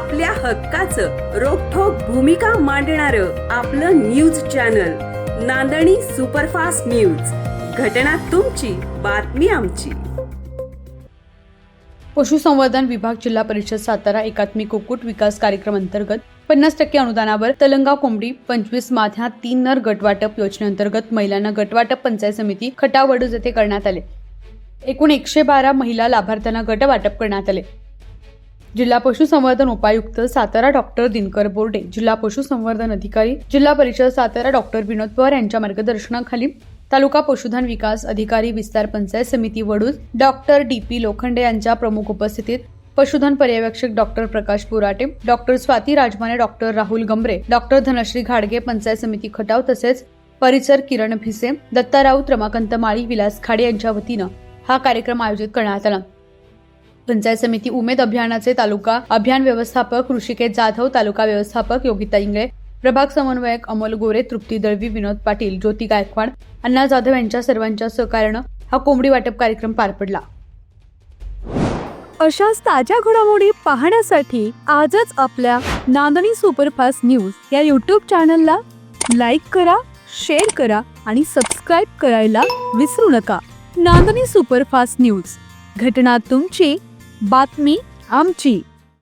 आपल्या हक्काचं रोखोक भूमिका मांडणार आपलं news channel Nandani superfast news. घटना तुमची बातमी आमची. पशुसंवर्धन विभाग जिल्हा परिषद सातारा एकात्मिक कुक्कुट विकास कार्यक्रम अंतर्गत पन्नास टक्के अनुदानावर तलंगा कोंबडी पंचवीस माथ्या तीन नर गटवाटप योजनेअंतर्गत महिलांना गटवाटप पंचायत समिती खटावडूज येथे करण्यात आले. एकूण एकशे बारा महिला लाभार्थ्यांना गटवाटप करण्यात आले. जिल्हा पशुसंवर्धन उपायुक्त सातारा डॉक्टर दिनकर बोर्डे जिल्हा पशुसंवर्धन अधिकारी जिल्हा परिषद सातारा डॉक्टर विनोद पवार यांच्या मार्गदर्शनाखाली तालुका पशुधन विकास अधिकारी विस्तार पंचायत समिती Vaduj doctor D P Lokhande यांच्या प्रमुख उपस्थितीत पशुधन पर्यवेक्षक doctor Prakash Purate doctor Swati Rajmane doctor Rahul Gambare doctor Dhanashri घाडगे पंचायत समिती खटाव तसेच परिसर किरण भिसे दत्ता राऊत रमाकांत माळी विलास खाडे यांच्या वतीनं हा कार्यक्रम आयोजित करण्यात आला. पंचायत समिती उमेद अभियानाचे तालुका अभियान व्यवस्थापक ऋषिकेश जाधव तालुका व्यवस्थापक योगिता इंगळे प्रभाग समन्वयक अमोल गोरे तृप्ती दळवी विनोद पाटील ज्योती गायकवाड अण्णा जाधव यांच्या सर्वांच्या सहकार्यानं हा कोंबडी वाटप कार्यक्रम पार पडला. अशाच ताज्या घडामोडी पाहण्यासाठी आजच आपल्या नांदणी सुपरफास्ट न्यूज या यूट्यूब चॅनलला लाईक करा शेअर करा आणि सबस्क्राईब करायला विसरू नका. Nandani superfast news. घटना तुमची बातमी आमची.